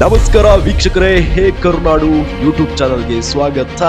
ನಮಸ್ಕಾರ ವೀಕ್ಷಕರೇ ಹೇ ಕರುನಾಡು ಯೂಟ್ಯೂಬ್ ಚಾನಲ್ಗೆ ಸ್ವಾಗತ.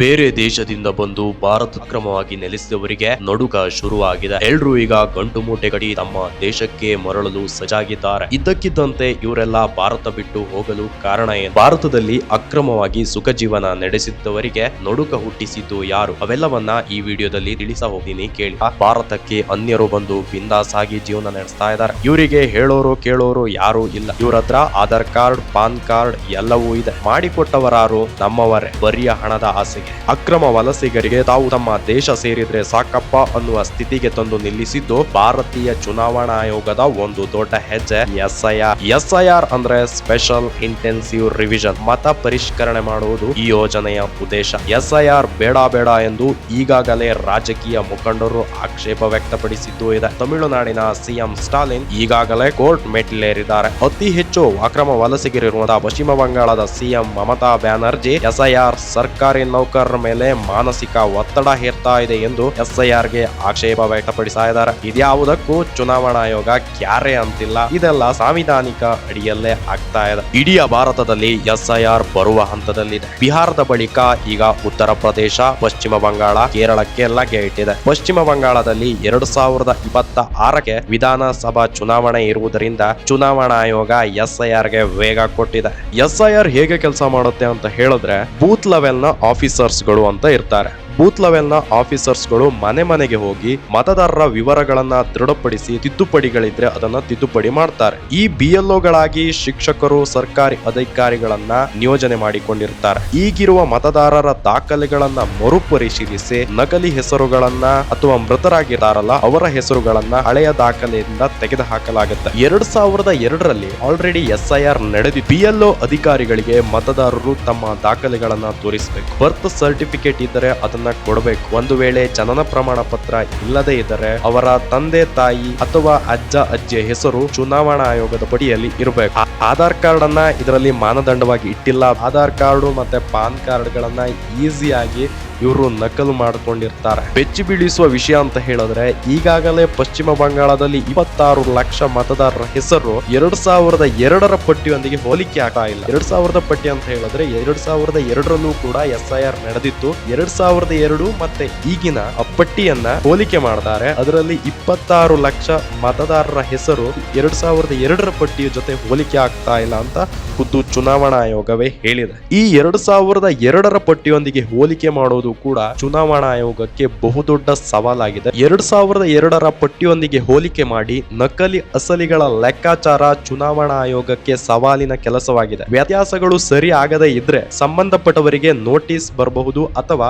ಬೇರೆ ದೇಶದಿಂದ ಬಂದು ಭಾರತ ಕ್ರಮವಾಗಿ ನೆಲೆಸಿದವರಿಗೆ ನಡುಕ ಶುರುವಾಗಿದೆ. ಎಲ್ರೂ ಈಗ ಗಂಟು ಮೂಟೆ ಕಡಿ ತಮ್ಮ ದೇಶಕ್ಕೆ ಮರಳಲು ಸಜಾಗಿದ್ದಾರೆ. ಇದ್ದಕ್ಕಿದ್ದಂತೆ ಇವರೆಲ್ಲ ಭಾರತ ಬಿಟ್ಟು ಹೋಗಲು ಕಾರಣ ಏನು? ಭಾರತದಲ್ಲಿ ಅಕ್ರಮವಾಗಿ ಸುಖ ಜೀವನ ನಡೆಸಿದ್ದವರಿಗೆ ನಡುಕ ಹುಟ್ಟಿಸಿದ್ದು ಯಾರು? ಅವೆಲ್ಲವನ್ನ ಈ ವಿಡಿಯೋದಲ್ಲಿ ತಿಳಿಸ ಹೋಗ್ತೀನಿ ಕೇಳಿ. ಭಾರತಕ್ಕೆ ಅನ್ಯರು ಬಂದು ಬಿಂದಾಸ್ ಆಗಿ ಜೀವನ ನಡೆಸ್ತಾ ಇದ್ದಾರೆ. ಇವರಿಗೆ ಹೇಳೋರು ಕೇಳೋರು ಯಾರು ಇಲ್ಲ. ಇವ್ರ ಆಧಾರ್ ಕಾರ್ಡ್, ಪಾನ್ ಕಾರ್ಡ್ ಎಲ್ಲವೂ ಇದೆ. ಮಾಡಿಕೊಟ್ಟವರಾರು ನಮ್ಮವರೇ. ಬರಿಯ ಹಣದ ಆಸೆಗೆ. ಅಕ್ರಮ ವಲಸಿಗರಿಗೆ ತಾವು ತಮ್ಮ ದೇಶ ಸೇರಿದ್ರೆ ಸಾಕಪ್ಪ ಅನ್ನುವ ಸ್ಥಿತಿಗೆ ತಂದು ನಿಲ್ಲಿಸಿದ್ದು ಭಾರತೀಯ ಚುನಾವಣಾ ಆಯೋಗದ ಒಂದು ದೊಡ್ಡ ಹೆಜ್ಜೆ ಎಸ್ಐಆರ್. ಎಸ್ಐಆರ್ ಅಂದ್ರೆ ಸ್ಪೆಷಲ್ ಇಂಟೆನ್ಸಿವ್ ರಿವಿಷನ್, ಮತ ಪರಿಷ್ಕರಣೆ ಮಾಡುವುದು ಈ ಯೋಜನೆಯ ಉದ್ದೇಶ. ಎಸ್ಐಆರ್ ಬೇಡ ಬೇಡ ಎಂದು ಈಗಾಗಲೇ ರಾಜಕೀಯ ಮುಖಂಡರು ಆಕ್ಷೇಪ ವ್ಯಕ್ತಪಡಿಸಿದ್ದು ಇದೆ. ತಮಿಳುನಾಡಿನ ಸಿಎಂ ಸ್ಟಾಲಿನ್ ಈಗಾಗಲೇ ಕೋರ್ಟ್ ಮೆಟ್ಟಿಲೇರಿದ್ದಾರೆ. ಅತಿ ಹೆಚ್ಚು ಅಕ್ರಮ ವಲಸಿಗರಿರುವಂತಹ ಪಶ್ಚಿಮ ಬಂಗಾಳದ ಸಿಎಂ ಮಮತಾ ಬ್ಯಾನರ್ಜಿ ಎಸ್ಐಆರ್ ಸರ್ಕಾರಿ ನೌಕರರ ಮೇಲೆ ಮಾನಸಿಕ ಒತ್ತಡ ಹೇರ್ತಾ ಇದೆ ಎಂದು ಎಸ್ಐಆರ್ಗೆ ಆಕ್ಷೇಪ ವ್ಯಕ್ತಪಡಿಸ್ತಾ ಇದ್ದಾರೆ ಇದ್ಯಾವುದಕ್ಕೂ ಚುನಾವಣಾ ಆಯೋಗ ಕ್ಯಾರೆ ಅಂತಿಲ್ಲ. ಇದೆಲ್ಲ ಸಾಂವಿಧಾನಿಕ ಅಡಿಯಲ್ಲೇ ಆಗ್ತಾ ಇದೆ. ಇಡೀ ಭಾರತದಲ್ಲಿ ಎಸ್ಐಆರ್ ಬರುವ ಹಂತದಲ್ಲಿದೆ. ಬಿಹಾರದ ಬಳಿಕ ಈಗ ಉತ್ತರ ಪ್ರದೇಶ, ಪಶ್ಚಿಮ ಬಂಗಾಳ, ಕೇರಳಕ್ಕೆ ಲಗ್ಗೆ ಇಟ್ಟಿದೆ. ಪಶ್ಚಿಮ ಬಂಗಾಳದಲ್ಲಿ ಎರಡು ಸಾವಿರದ ಇಪ್ಪತ್ತ ಆರಕ್ಕೆ ವಿಧಾನಸಭಾ ಚುನಾವಣೆ ಇರುವುದರಿಂದ ಚುನಾವಣಾ ಆಯೋಗ ಎಸ್ಐಆರ್ಗೆ ವೇಗ ಕೊಟ್ಟಿದೆ. ಎಸ್ಐಆರ್ ಹೇಗೆ ಕೆಲಸ ಮಾಡುತ್ತೆ ಅಂತ ಹೇಳಿದ್ರೆ, ಬೂತ್ ಲೆವೆಲ್ನ ಆಫೀಸರ್ಸ್ ಗಳು ಅಂತ ಇರ್ತಾರೆ. ಬೂತ್ ಲೆವೆಲ್ನ ಆಫೀಸರ್ಸ್ಗಳು ಮನೆ ಮನೆಗೆ ಹೋಗಿ ಮತದಾರರ ವಿವರಗಳನ್ನ ದೃಢಪಡಿಸಿ ತಿದ್ದುಪಡಿಗಳಿದ್ರೆ ಅದನ್ನ ತಿದ್ದುಪಡಿ ಮಾಡ್ತಾರೆ. ಈ ಬಿ ಗಳಾಗಿ ಶಿಕ್ಷಕರು, ಸರ್ಕಾರಿ ಅಧಿಕಾರಿಗಳನ್ನ ನಿಯೋಜನೆ ಮಾಡಿಕೊಂಡಿರ್ತಾರೆ. ಈಗಿರುವ ಮತದಾರರ ದಾಖಲೆಗಳನ್ನ ಮರುಪರಿಶೀಲಿಸಿ ನಕಲಿ ಹೆಸರುಗಳನ್ನ ಅಥವಾ ಮೃತರಾಗಿದ್ದಾರಲ್ಲ ಅವರ ಹೆಸರುಗಳನ್ನ ಹಳೆಯ ದಾಖಲೆಯಿಂದ ತೆಗೆದು ಹಾಕಲಾಗುತ್ತೆ ಎರಡ್ ಸಾವಿರದ ಎರಡರಲ್ಲಿ ಆಲ್ರೆಡಿ ಎಸ್ ಐ ಆರ್ ನಡೆದಿ ಬಿಎಲ್ಒ ಅಧಿಕಾರಿಗಳಿಗೆ ಮತದಾರರು ತಮ್ಮ ದಾಖಲೆಗಳನ್ನ ತೋರಿಸಬೇಕು. ಬರ್ತ್ ಸರ್ಟಿಫಿಕೇಟ್ ಇದ್ದರೆ ಅದನ್ನ ಕೊಡಬೇಕು. ಒಂದು ವೇಳೆ ಜನನ ಪ್ರಮಾಣ ಪತ್ರ ಇಲ್ಲದೆ ಇದ್ದರೆ ಅವರ ತಂದೆ, ತಾಯಿ ಅಥವಾ ಅಜ್ಜ, ಅಜ್ಜಿಯ ಹೆಸರು ಚುನಾವಣಾ ಆಯೋಗದ ಬಡಿಯಲ್ಲಿ ಇರಬೇಕು. ಆಧಾರ್ ಕಾರ್ಡ್ ಅನ್ನ ಇದರಲ್ಲಿ ಮಾನದಂಡವಾಗಿ ಇಟ್ಟಿಲ್ಲ. ಆಧಾರ್ ಕಾರ್ಡು ಮತ್ತೆ ಪಾನ್ ಕಾರ್ಡ್ ಗಳನ್ನ ಈಸಿಯಾಗಿ ಇವರು ನಕಲು ಮಾಡಿಕೊಂಡಿರ್ತಾರೆ. ಬೆಚ್ಚಿ ಬೀಳಿಸುವ ವಿಷಯ ಅಂತ ಹೇಳಿದ್ರೆ ಈಗಾಗಲೇ ಪಶ್ಚಿಮ ಬಂಗಾಳದಲ್ಲಿ ಇಪ್ಪತ್ತಾರು ಲಕ್ಷ ಮತದಾರರ ಹೆಸರು ಎರಡ್ ಸಾವಿರದ ಎರಡರ ಪಟ್ಟಿಯೊಂದಿಗೆ ಹೋಲಿಕೆ ಆಗ್ತಾ ಇಲ್ಲ. ಎರಡ್ ಸಾವಿರದ ಪಟ್ಟಿ ಅಂತ ಹೇಳಿದ್ರೆ ಎರಡ್ ಸಾವಿರದ ಎರಡರಲ್ಲೂ ಕೂಡ ಎಸ್ ಐ ಆರ್ ನಡೆದಿತ್ತು. ಎರಡ್ ಸಾವಿರದ ಎರಡು ಮತ್ತೆ ಈಗಿನ ಪಟ್ಟಿಯನ್ನ ಹೋಲಿಕೆ ಮಾಡ್ತಾರೆ. ಅದರಲ್ಲಿ ಇಪ್ಪತ್ತಾರು ಲಕ್ಷ ಮತದಾರರ ಹೆಸರು ಎರಡ್ ಸಾವಿರದ ಎರಡರ ಪಟ್ಟಿಯ ಜೊತೆ ಹೋಲಿಕೆ ಆಗ್ತಾ ಇಲ್ಲ ಅಂತ ಖುದ್ದು ಚುನಾವಣಾ ಆಯೋಗವೇ ಹೇಳಿದೆ. ಈ ಎರಡ್ ಸಾವಿರದ ಎರಡರ ಪಟ್ಟಿಯೊಂದಿಗೆ ಹೋಲಿಕೆ ಮಾಡೋದು ಕೂಡ ಚುನಾವಣಾ ಆಯೋಗಕ್ಕೆ ಬಹುದೊಡ್ಡ ಸವಾಲಾಗಿದೆ. ಎರಡ್ ಸಾವಿರದ ಎರಡರ ಪಟ್ಟಿಯೊಂದಿಗೆ ಹೋಲಿಕೆ ಮಾಡಿ ನಕಲಿ ಅಸಲಿಗಳ ಲೆಕ್ಕಾಚಾರ ಚುನಾವಣಾ ಆಯೋಗಕ್ಕೆ ಸವಾಲಿನ ಕೆಲಸವಾಗಿದೆ. ವ್ಯತ್ಯಾಸಗಳು ಸರಿ ಆಗದೇ ಇದ್ರೆ ಸಂಬಂಧಪಟ್ಟವರಿಗೆ ನೋಟಿಸ್ ಬರಬಹುದು ಅಥವಾ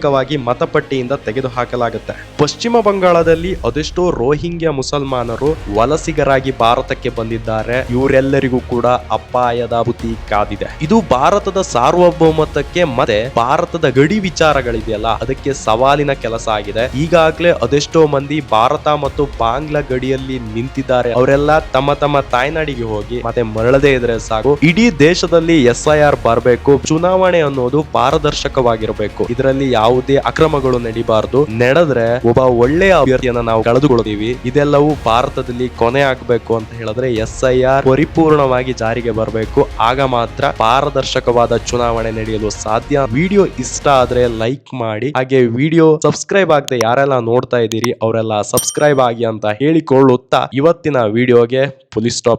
ತಾತ್ಕಾಲಿಕವಾಗಿ ಮತಪಟ್ಟಿಯಿಂದ ತೆಗೆದುಹಾಕಲಾಗುತ್ತೆ. ಪಶ್ಚಿಮ ಬಂಗಾಳದಲ್ಲಿ ಅದೆಷ್ಟೋ ರೋಹಿಂಗ್ಯ ಮುಸಲ್ಮಾನರು ವಲಸಿಗರಾಗಿ ಭಾರತಕ್ಕೆ ಬಂದಿದ್ದಾರೆ. ಇವರೆಲ್ಲರಿಗೂ ಕೂಡ ಅಪಾಯದ ಬುದ್ಧಿ ಕಾದಿದೆ. ಇದು ಭಾರತದ ಸಾರ್ವಭೌಮತ್ವಕ್ಕೆ ಮತ್ತೆ ಭಾರತದ ಗಡಿ ವಿಚಾರಗಳಿದೆಯಲ್ಲ ಅದಕ್ಕೆ ಸವಾಲಿನ ಕೆಲಸ ಆಗಿದೆ. ಈಗಾಗಲೇ ಅದೆಷ್ಟೋ ಮಂದಿ ಭಾರತ ಮತ್ತು ಬಾಂಗ್ಲಾ ಗಡಿಯಲ್ಲಿ ನಿಂತಿದ್ದಾರೆ. ಅವರೆಲ್ಲ ತಮ್ಮ ತಮ್ಮ ತಾಯ್ನಾಡಿಗೆ ಹೋಗಿ ಮತ್ತೆ ಮರಳದೇ ಇದ್ರೆ ಸಾಕು. ಇಡೀ ದೇಶದಲ್ಲಿ ಎಸ್ ಐ ಆರ್ ಬರಬೇಕು. ಚುನಾವಣೆ ಅನ್ನೋದು ಪಾರದರ್ಶಕವಾಗಿರಬೇಕು. ಇದರಲ್ಲಿ ಯಾವುದೇ ಅಕ್ರಮಗಳು ನಡಿಬಾರದು. ನಡೆದ್ರೆ ಒಬ್ಬ ಒಳ್ಳೆಯ ಅಭ್ಯರ್ಥಿಯನ್ನ ನಾವು ಕಳೆದುಕೊಳ್ತೀವಿ ಇದೆಲ್ಲವೂ ಭಾರತದಲ್ಲಿ ಕೊನೆ ಆಗ್ಬೇಕು ಅಂತ ಹೇಳಿದ್ರೆ ಎಸ್ ಐ ಆರ್ ಪರಿಪೂರ್ಣವಾಗಿ ಜಾರಿಗೆ ಬರಬೇಕು. ಆಗ ಮಾತ್ರ ಪಾರದರ್ಶಕವಾದ ಚುನಾವಣೆ ನಡೆಯಲು ಸಾಧ್ಯ. ವಿಡಿಯೋ ಇಷ್ಟ ಆದ್ರೆ ಲೈಕ್ ಮಾಡಿ. ಹಾಗೆ ವಿಡಿಯೋ ಸಬ್ಸ್ಕ್ರೈಬ್ ಆಗದೆ ಯಾರೆಲ್ಲ ನೋಡ್ತಾ ಇದ್ದೀರಿ, ಅವರೆಲ್ಲ ಸಬ್ಸ್ಕ್ರೈಬ್ ಆಗಿ ಅಂತ ಹೇಳಿಕೊಳ್ಳುತ್ತಾ ಇವತ್ತಿನ ವಿಡಿಯೋಗೆ ಪೊಲೀಸ್ ಸ್ಟಾಪ್.